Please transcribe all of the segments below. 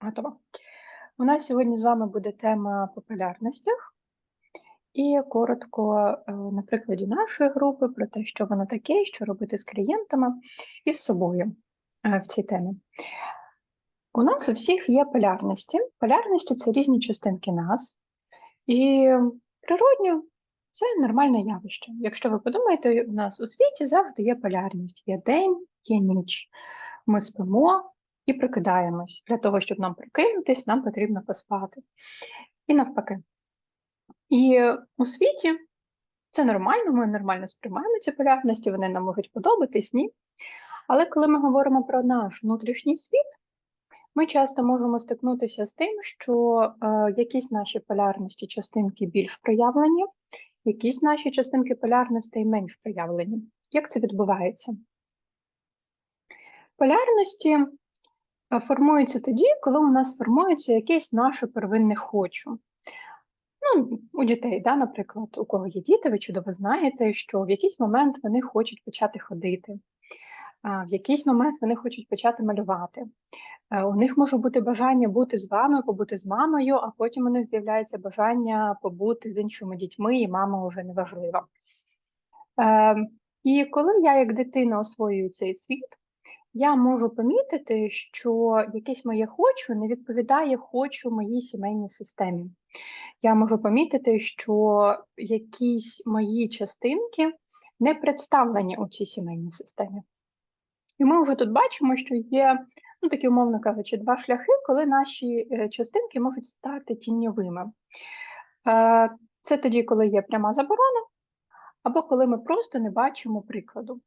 Готова. У нас сьогодні з вами буде тема популярностях, і коротко е, на прикладі нашої групи про те, що воно таке, що робити з клієнтами і з собою е, в цій темі. У нас у всіх є полярності. Полярності це різні частинки нас, і природньо це нормальне явище. Якщо ви подумаєте, у нас у світі завжди є полярність: є день, є ніч. Ми спимо і прокидаємось. Для того, щоб нам прокинутись, нам потрібно поспати. І навпаки. І у світі це нормально, ми нормально сприймаємо ці полярності, вони нам можуть подобатись, ні. Але коли ми говоримо про наш внутрішній світ, ми часто можемо стикнутися з тим, що е, якісь наші полярності частинки більш проявлені, якісь наші частинки полярностей менш проявлені. Як це відбувається? Полярності формуються тоді, коли у нас формується якесь наше первинне хочу. Ну, У дітей, да, наприклад, у кого є діти, ви чудово знаєте, що в якийсь момент вони хочуть почати ходити, в якийсь момент вони хочуть почати малювати. Е, у них може бути бажання бути з вами, побути з мамою, а потім у них з'являється бажання побути з іншими дітьми, і мама вже не важлива. Е, і коли я, як дитина, освоюю цей світ, я можу помітити, що якесь моє хочу не відповідає хочу моїй сімейній системі. Я можу помітити, що якісь мої частинки не представлені у цій сімейній системі. І ми вже тут бачимо, що є, ну такі, умовно кажучи, два шляхи, коли наші е, частинки можуть стати тіньовими. Е, це тоді, коли є пряма заборона, або коли ми просто не бачимо прикладу.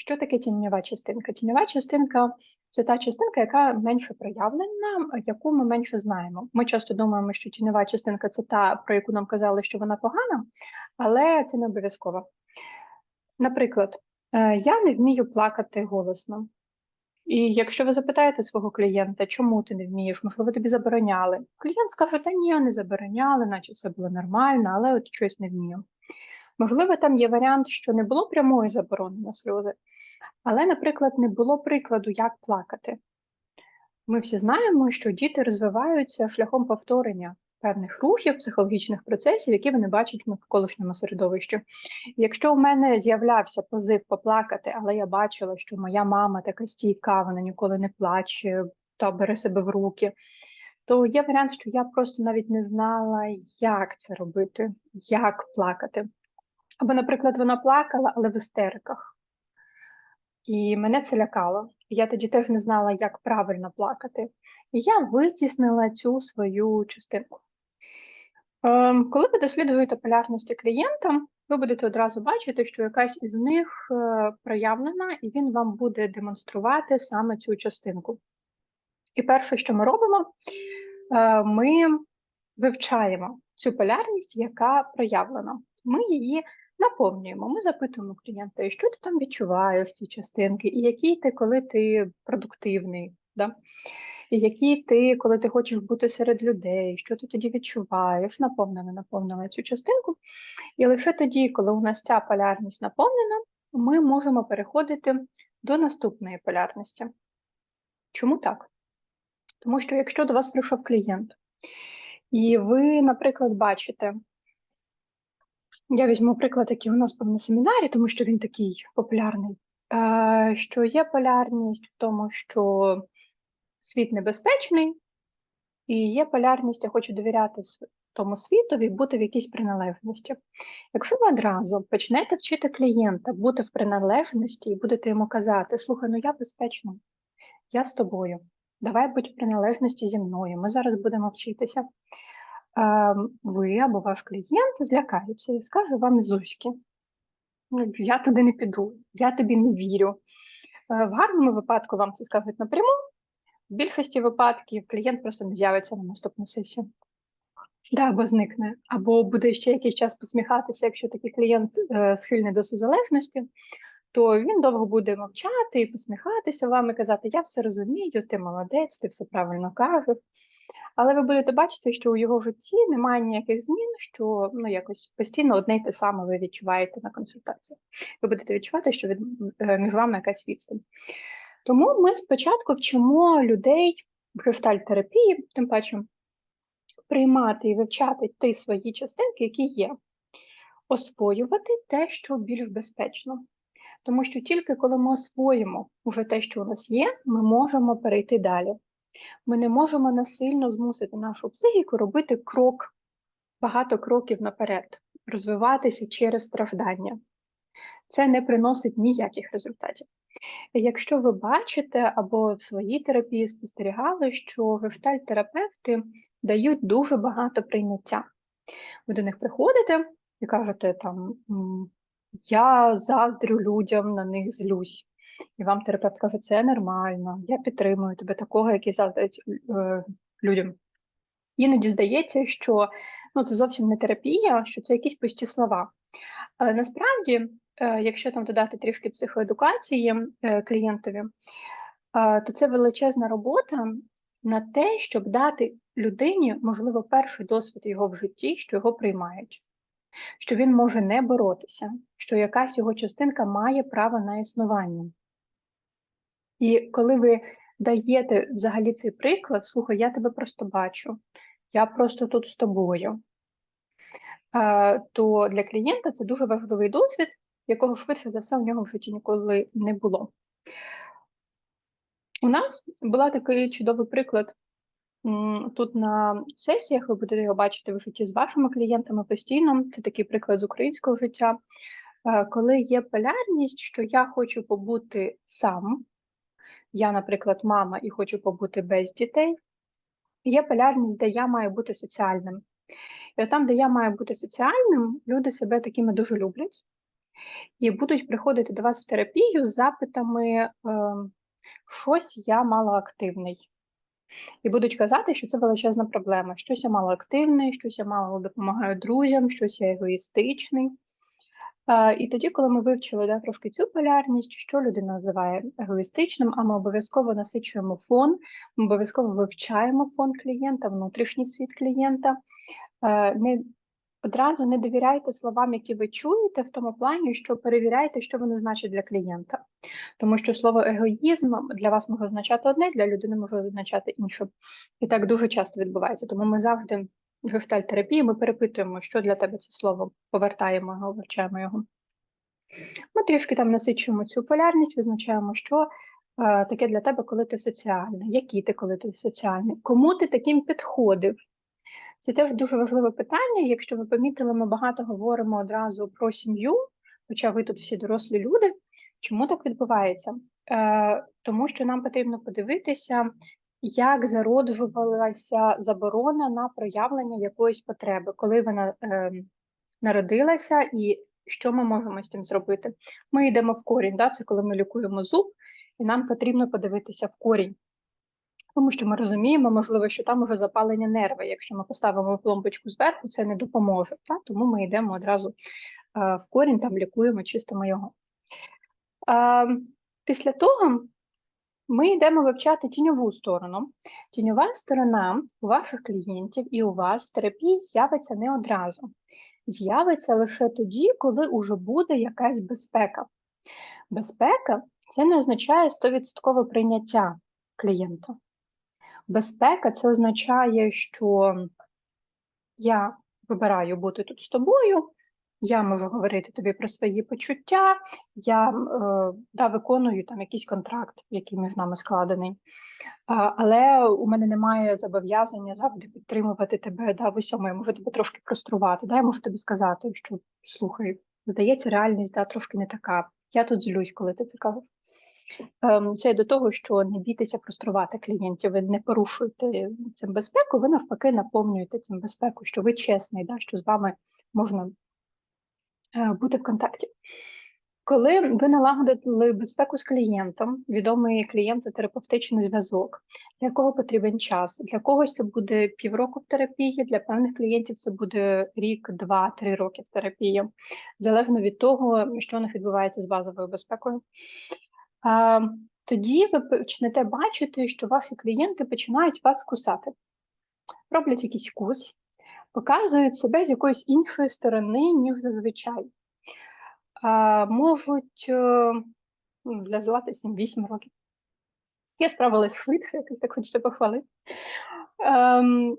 Що таке тіньова частинка? Тіньова частинка це та частинка, яка менше проявлена, яку ми менше знаємо. Ми часто думаємо, що тіньова частинка це та, про яку нам казали, що вона погана, але це не обов'язково. Наприклад, е, я не вмію плакати голосно. І якщо ви запитаєте свого клієнта, чому ти не вмієш, можливо, тобі забороняли. Клієнт скаже, та ні, не забороняли, наче все було нормально, але от щось не вмію. Можливо, там є варіант, що не було прямої заборони на сльози, але, наприклад, не було прикладу, як плакати. Ми всі знаємо, що діти розвиваються шляхом повторення певних рухів, психологічних процесів, які вони бачать в навколишньому середовищі. Якщо у мене з'являвся позив поплакати, але я бачила, що моя мама така стійка, вона ніколи не плаче та бере себе в руки, то є варіант, що я просто навіть не знала, як це робити, як плакати. Або, наприклад, вона плакала, але в істериках. І мене це лякало. Я тоді теж не знала, як правильно плакати. І я витіснила цю свою частинку. Ем, коли ви досліджуєте полярності клієнта, ви будете одразу бачити, що якась із них е, проявлена, і він вам буде демонструвати саме цю частинку. І перше, що ми робимо, е, ми вивчаємо цю полярність, яка проявлена. Ми її наповнюємо. Ми запитуємо клієнта, що ти там відчуваєш ці частинки, і який ти, коли ти продуктивний, да? і який ти, коли ти хочеш бути серед людей, що ти тоді відчуваєш, наповнена, наповнила цю частинку. І лише тоді, коли у нас ця полярність наповнена, ми можемо переходити до наступної полярності. Чому так? Тому що якщо до вас прийшов клієнт, і ви, наприклад, бачите, я візьму приклад, який у нас був на семінарі, тому що він такий популярний. Е, що є полярність в тому, що світ небезпечний, і є полярність, я хочу довіряти тому світові, бути в якійсь приналежності. Якщо ви одразу почнете вчити клієнта бути в приналежності і будете йому казати, слухай, ну я безпечна, я з тобою, давай будь в приналежності зі мною, ми зараз будемо вчитися. Ви або ваш клієнт злякається і скаже вам Зузьки, «Ну, я туди не піду, я тобі не вірю. Е, в гарному випадку вам це скажуть напряму, в більшості випадків клієнт просто не з'явиться на наступну сесію. Да, або зникне, або буде ще якийсь час посміхатися, якщо такий клієнт е, схильний до сузалежності, то він довго буде мовчати і посміхатися вам і казати: Я все розумію, ти молодець, ти все правильно кажеш. Але ви будете бачити, що у його житті немає ніяких змін, що ну якось постійно одне й те саме ви відчуваєте на консультації. Ви будете відчувати, що від, е, між вами якась відстань. Тому ми спочатку вчимо людей в гештальт-терапії, тим паче, приймати і вивчати ті свої частинки, які є, освоювати те, що більш безпечно. Тому що тільки коли ми освоїмо уже те, що у нас є, ми можемо перейти далі. Ми не можемо насильно змусити нашу психіку робити крок, багато кроків наперед, розвиватися через страждання. Це не приносить ніяких результатів. Якщо ви бачите або в своїй терапії спостерігали, що гештальт-терапевти дають дуже багато прийняття. Ви до них приходите і кажете, там, я заздрю людям, на них злюсь. І вам терапевт каже, це нормально, я підтримую тебе такого, який заздрить е, людям. Іноді здається, що ну, це зовсім не терапія, що це якісь пусті слова. Але насправді, е, якщо там додати трішки психоедукації е, клієнтові, е, то це величезна робота на те, щоб дати людині, можливо, перший досвід його в житті, що його приймають що він може не боротися, що якась його частинка має право на існування. І коли ви даєте взагалі цей приклад, слухай, я тебе просто бачу, я просто тут з тобою, то для клієнта це дуже важливий досвід, якого швидше за все у нього в житті ніколи не було. У нас була такий чудовий приклад Тут на сесіях ви будете його бачити в житті з вашими клієнтами постійно. Це такий приклад з українського життя, е, коли є полярність, що я хочу побути сам, я, наприклад, мама і хочу побути без дітей. Є полярність, де я маю бути соціальним. І от там, де я маю бути соціальним, люди себе такими дуже люблять і будуть приходити до вас в терапію з запитами, ем, щось я малоактивний. І будуть казати, що це величезна проблема. Щось я мало активний, щось я мало допомагаю друзям, щось я егоїстичний. І тоді, коли ми вивчили да, трошки цю полярність, що людина називає егоїстичним, а ми обов'язково насичуємо фон, ми обов'язково вивчаємо фон клієнта, внутрішній світ клієнта, не Одразу не довіряйте словам, які ви чуєте, в тому плані, що перевіряйте, що вони значать для клієнта. Тому що слово егоїзм для вас може означати одне, для людини може означати інше. І так дуже часто відбувається. Тому ми завжди гештальтерапії ми перепитуємо, що для тебе це слово, повертаємо його, вивчаємо його. Ми трішки там насичуємо цю полярність, визначаємо, що е, таке для тебе, коли ти соціальний, який ти, коли ти соціальний, кому ти таким підходив. Це теж дуже важливе питання. Якщо ви помітили, ми багато говоримо одразу про сім'ю, хоча ви тут всі дорослі люди. Чому так відбувається? Е, Тому що нам потрібно подивитися, як зароджувалася заборона на проявлення якоїсь потреби, коли вона е, народилася, і що ми можемо з цим зробити. Ми йдемо в корінь, да? це коли ми лікуємо зуб, і нам потрібно подивитися в корінь. Тому що ми розуміємо, можливо, що там уже запалення нерви. Якщо ми поставимо пломбочку зверху, це не допоможе. Так? Тому ми йдемо одразу е, в корінь, там лікуємо, чистимо його. Е, після того ми йдемо вивчати тіньову сторону. Тіньова сторона у ваших клієнтів і у вас в терапії з'явиться не одразу. З'явиться лише тоді, коли вже буде якась безпека. Безпека це не означає 100% прийняття клієнта. Безпека це означає, що я вибираю бути тут з тобою, я можу говорити тобі про свої почуття, я е, да, виконую там якийсь контракт, який між нами складений. Але у мене немає зобов'язання завжди підтримувати тебе да, в усьому. Я можу тебе трошки фруструвати. Да, Я можу тобі сказати, що слухай, здається, реальність да, трошки не така. Я тут злюсь, коли ти це кажеш. Ем, це до того, що не бійтеся фруструвати клієнтів, ви не порушуєте цим безпеку, ви навпаки наповнюєте цим безпеку, що ви чесний, да, що з вами можна бути в контакті. Коли ви налагодили безпеку з клієнтом, відомий клієнтотерапевтичний зв'язок, для якого потрібен час, для когось це буде півроку в терапії, для певних клієнтів це буде рік, два, три роки в терапії, залежно від того, що у них відбувається з базовою безпекою. Тоді ви почнете бачити, що ваші клієнти починають вас кусати, роблять якийсь кус, показують себе з якоїсь іншої сторони, ніж зазвичай. Можуть е, ну, для злати 7-8 років. Я справилась швидко, якось так хочеться похвалити. Ем,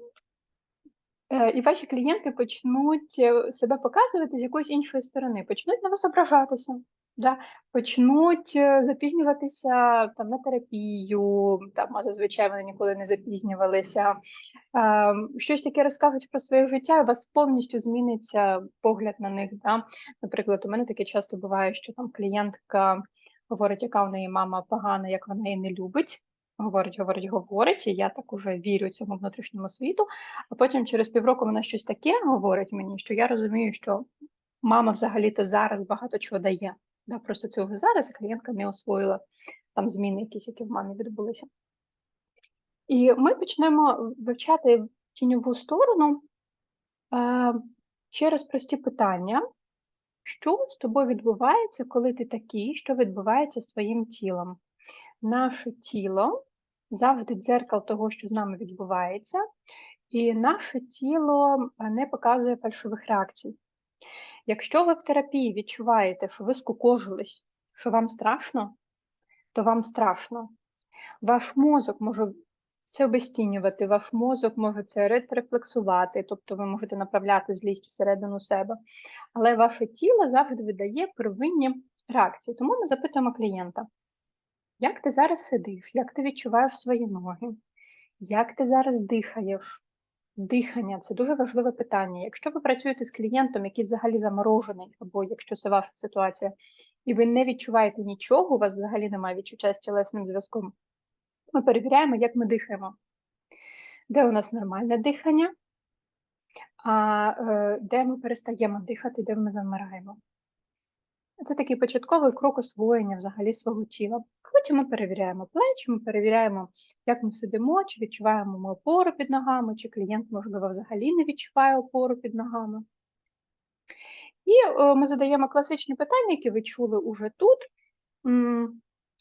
і ваші клієнти почнуть е, себе показувати з якоїсь іншої сторони, почнуть на вас ображатися, да? почнуть е, запізнюватися там, на терапію, там, а зазвичай вони ніколи не запізнювалися. Ем, щось таке розкажуть про своє життя, у вас повністю зміниться погляд на них. Да? Наприклад, у мене таке часто буває, що там клієнтка говорить, яка в неї мама погана, як вона її не любить. Говорить, говорить, говорить, і я так уже вірю цьому внутрішньому світу. А потім через півроку вона щось таке говорить мені, що я розумію, що мама взагалі-то зараз багато чого дає. Да, Просто цього зараз клієнтка не освоїла там зміни, якісь, які в мамі відбулися. І ми почнемо вивчати тіньову сторону е, через прості питання, що з тобою відбувається, коли ти такий, що відбувається з твоїм тілом. Наше тіло завжди дзеркало того, що з нами відбувається, і наше тіло не показує фальшових реакцій. Якщо ви в терапії відчуваєте, що ви скукожились, що вам страшно, то вам страшно. Ваш мозок може це обезцінювати, ваш мозок може це ретрефлексувати, тобто ви можете направляти злість всередину себе, але ваше тіло завжди видає первинні реакції. Тому ми запитуємо клієнта, як ти зараз сидиш, як ти відчуваєш свої ноги, як ти зараз дихаєш? Дихання це дуже важливе питання. Якщо ви працюєте з клієнтом, який взагалі заморожений, або якщо це ваша ситуація, і ви не відчуваєте нічого, у вас взагалі немає відчуття з тілесним зв'язком, ми перевіряємо, як ми дихаємо. Де у нас нормальне дихання, а е, де ми перестаємо дихати, де ми замираємо. Це такий початковий крок освоєння взагалі свого тіла. Потім ми перевіряємо плечі, ми перевіряємо, як ми сидимо, чи відчуваємо ми опору під ногами, чи клієнт, можливо, взагалі не відчуває опору під ногами. І о, ми задаємо класичні питання, які ви чули уже тут.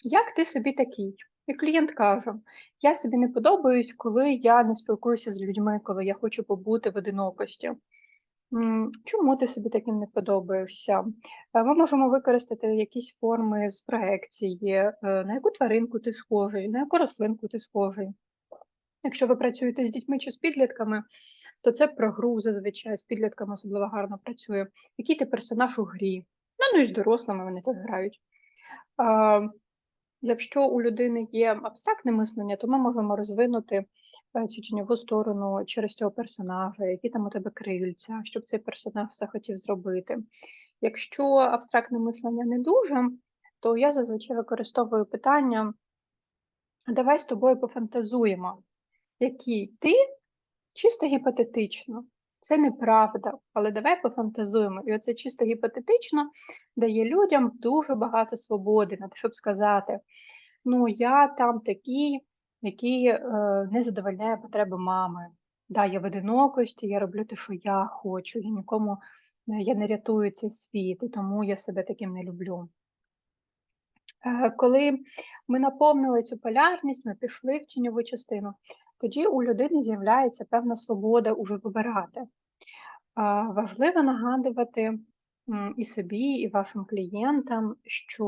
Як ти собі такий? І клієнт каже: Я собі не подобаюсь, коли я не спілкуюся з людьми, коли я хочу побути в одинокості. Чому ти собі таким не подобаєшся? Е, ми можемо використати якісь форми з проекції, е, на яку тваринку ти схожий, на яку рослинку ти схожий. Якщо ви працюєте з дітьми чи з підлітками, то це про гру зазвичай, з підлітками особливо гарно працює. Який ти персонаж у грі? Ну, ну і з дорослими вони так грають. Якщо у людини є абстрактне мислення, то ми можемо розвинути е, цю тіньову сторону через цього персонажа, які там у тебе крильця, щоб цей персонаж захотів зробити. Якщо абстрактне мислення не дуже, то я зазвичай використовую питання: давай з тобою пофантазуємо, який ти чисто гіпотетично. Це неправда, але давай пофантазуємо. І оце чисто гіпотетично дає людям дуже багато свободи, на те, щоб сказати: ну, я там такий, який е, не задовольняє потреби мами. Да, я в одинокості, я роблю те, що я хочу, я нікому е, я не рятую цей світ, і тому я себе таким не люблю. Е, коли ми наповнили цю полярність, ми пішли в тіньову частину, тоді у людини з'являється певна свобода уже вибирати. Важливо нагадувати і собі, і вашим клієнтам, що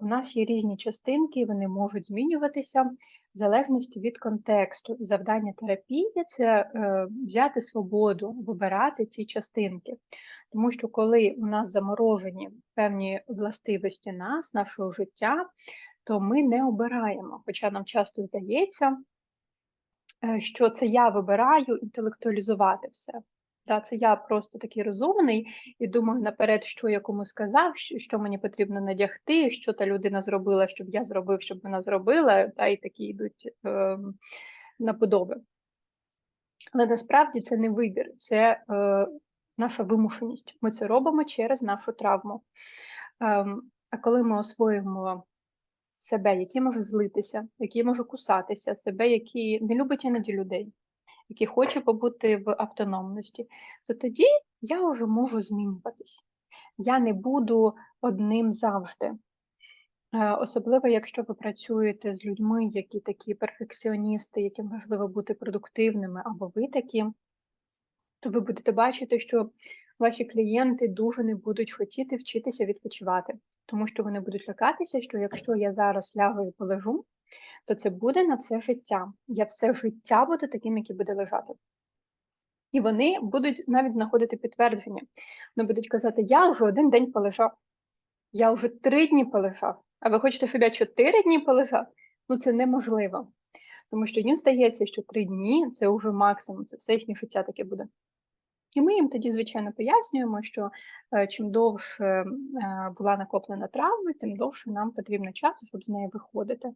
у нас є різні частинки, вони можуть змінюватися в залежності від контексту. Завдання терапії це е, взяти свободу, вибирати ці частинки. Тому що коли у нас заморожені певні властивості нас, нашого життя, то ми не обираємо. Хоча нам часто здається, е, що це я вибираю інтелектуалізувати все. Да, це я просто такий розумний і думаю наперед, що я кому сказав, що мені потрібно надягти, що та людина зробила, щоб я зробив, щоб вона зробила, та і такі йдуть е, наподоби. Але насправді це не вибір, це е, наша вимушеність. Ми це робимо через нашу травму. Е, а коли ми освоїмо себе, який може злитися, який може кусатися, себе, який не любить іноді людей який хоче побути в автономності, то тоді я вже можу змінюватись. Я не буду одним завжди. Е, особливо, якщо ви працюєте з людьми, які такі перфекціоністи, яким важливо бути продуктивними, або ви такі, то ви будете бачити, що ваші клієнти дуже не будуть хотіти вчитися відпочивати, тому що вони будуть лякатися, що якщо я зараз лягу і полежу, то це буде на все життя. Я все життя буду таким, який буде лежати. І вони будуть навіть знаходити підтвердження. Вони будуть казати, я вже один день полежав, я вже три дні полежав, а ви хочете, щоб я чотири дні полежав? Ну це неможливо. Тому що їм здається, що три дні це вже максимум, це все їхнє життя таке буде. І ми їм тоді, звичайно, пояснюємо, що е, чим довше е, була накоплена травма, тим довше нам потрібно часу, щоб з неї виходити.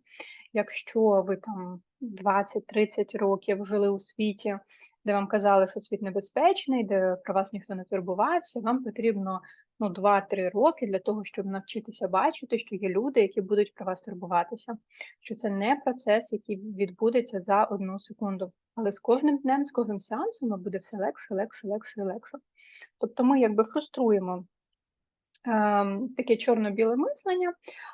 Якщо ви там 20-30 років жили у світі, де вам казали, що світ небезпечний, де про вас ніхто не турбувався, вам потрібно ну, 2-3 роки для того, щоб навчитися бачити, що є люди, які будуть про вас турбуватися, що це не процес, який відбудеться за одну секунду. Але з кожним днем, з кожним сеансом буде все легше, легше, легше і легше. Тобто ми якби фруструємо. Ем, таке чорно-біле мислення,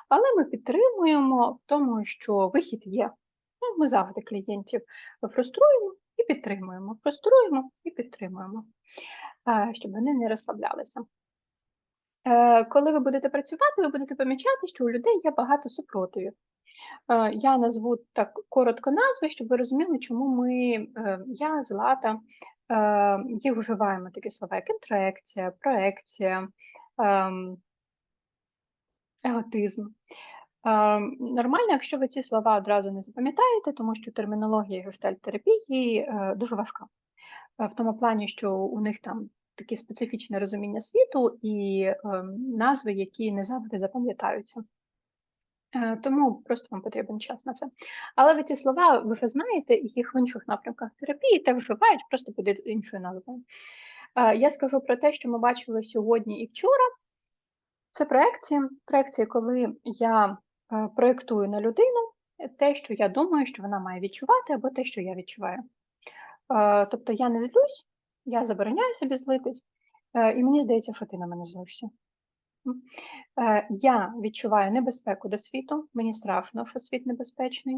але ми підтримуємо в тому, що вихід є. Ну, Ми завжди клієнтів фруструємо і підтримуємо, фруструємо і підтримуємо, е, щоб вони не розслаблялися. Е, коли ви будете працювати, ви будете помічати, що у людей є багато супротивів. Е, я назву так коротко назви, щоб ви розуміли, чому ми, я, Злата, їх вживаємо такі слова, як інтроекція, проекція, ем, еготизм. Нормально, якщо ви ці слова одразу не запам'ятаєте, тому що термінологія гештальт-терапії е, дуже важка. Е, в тому плані, що у них там таке специфічне розуміння світу і ем, назви, які не завжди запам'ятаються. Е, тому просто вам потрібен час на це. Але ви ці слова ви вже знаєте, їх в інших напрямках терапії те вживають просто під іншою назвою. Я скажу про те, що ми бачили сьогодні і вчора. Це проекції. Проекції, коли я Е, проєктую на людину те, що я думаю, що вона має відчувати, або те, що я відчуваю. Е, тобто я не злюсь, я забороняю собі злитись, е, і мені здається, що ти на мене злишся. Я відчуваю небезпеку до світу, мені страшно, що світ небезпечний.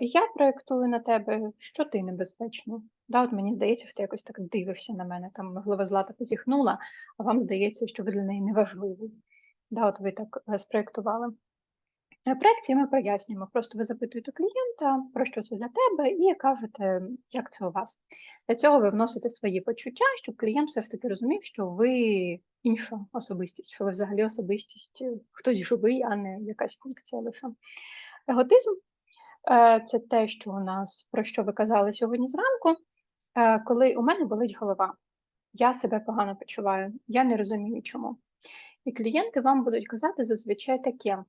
І я проєктую на тебе, що ти небезпечний. Да, от Мені здається, що ти якось так дивишся на мене, там, можливо, злата позіхнула, а вам здається, що ви для неї неважливий. Да, от ви так спроєктували. На проєкті ми пояснюємо, просто ви запитуєте клієнта, про що це для тебе, і кажете, як це у вас. Для цього ви вносите свої почуття, щоб клієнт все ж таки розумів, що ви інша особистість, що ви взагалі особистість, хтось живий, а не якась функція лише. Еготизм е, це те, що у нас, про що ви казали сьогодні зранку, е, коли у мене болить голова, я себе погано почуваю, я не розумію чому. І клієнти вам будуть казати зазвичай таке.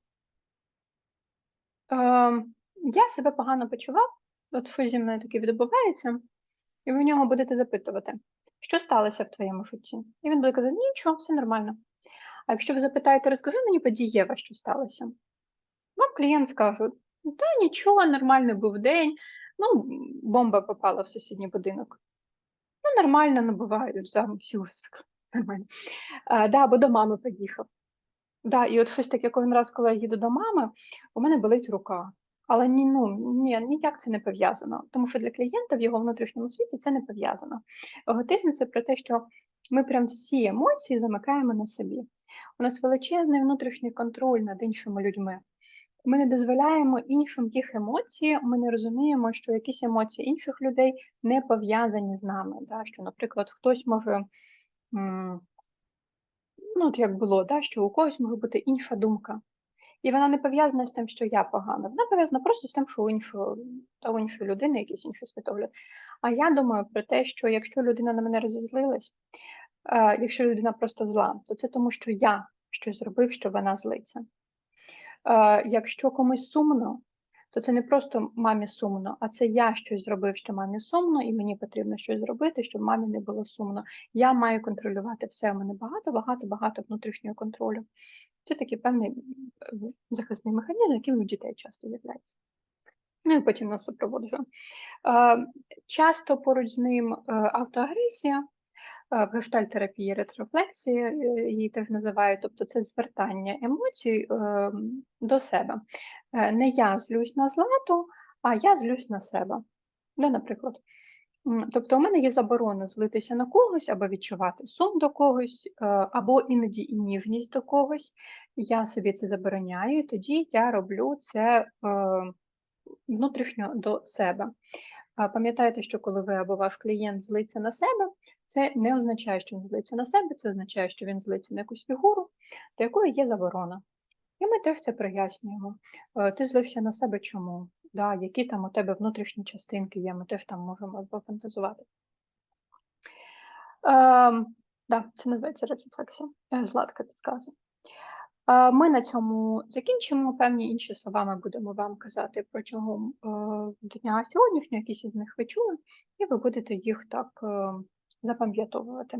Ем, я себе погано почував, от що зі мною таке відбувається, і ви в нього будете запитувати, що сталося в твоєму житті? І він буде казати, нічого, все нормально. А якщо ви запитаєте, розкажи мені подієво, що сталося, вам клієнт скаже, та нічого, нормальний був день, ну, бомба попала в сусідній будинок. Ну, нормально, ну бувають, всі нормально. А, да, або до мами поїхав. Да, і от щось таке, кожен раз, коли я їду до мами, у мене болить рука. Але ні, ну, ні, ніяк це не пов'язано, тому що для клієнта в його внутрішньому світі це не пов'язано. Еготизм – це про те, що ми прям всі емоції замикаємо на собі. У нас величезний внутрішній контроль над іншими людьми. Ми не дозволяємо іншим їх емоції, ми не розуміємо, що якісь емоції інших людей не пов'язані з нами. Да? Що, наприклад, хтось може ну от як було, да, що у когось може бути інша думка. І вона не пов'язана з тим, що я погана. Вона пов'язана просто з тим, що у іншого, та у іншої людини якийсь інший світогляд. А я думаю про те, що якщо людина на мене розізлилась, е, якщо людина просто зла, то це тому, що я щось зробив, що вона злиться. Е, якщо комусь сумно, то це не просто мамі сумно, а це я щось зробив, що мамі сумно, і мені потрібно щось зробити, щоб мамі не було сумно. Я маю контролювати все. У мене багато, багато, багато внутрішнього контролю. Це такий певний захисний механізм, який у дітей часто з'являється. Ну і потім нас супроводжує. Часто поруч з ним е, автоагресія, в гештальтерапії ретрофлексії, е, її теж називають, тобто це звертання емоцій ем, до себе. Е, не я злюсь на злату, а я злюсь на себе. Ну, Наприклад. Тобто, у мене є заборона злитися на когось або відчувати сум до когось, е, або іноді і ніжність до когось. Я собі це забороняю, і тоді я роблю це внутрішньо до себе. Пам'ятайте, що коли ви або ваш клієнт злиться на себе, це не означає, що він злиться на себе, це означає, що він злиться на якусь фігуру, до якої є заборона. І ми теж це прояснюємо. Е, Ти злився на себе чому? Да, які там у тебе внутрішні частинки є, ми теж там можемо пофантазувати. Ем, да, це називається рефлексія. Е, Златка підказує. Ми на цьому закінчимо. Певні інші слова ми будемо вам казати протягом е, дня сьогоднішнього, якісь із них ви чули, і ви будете їх так е, запам'ятовувати.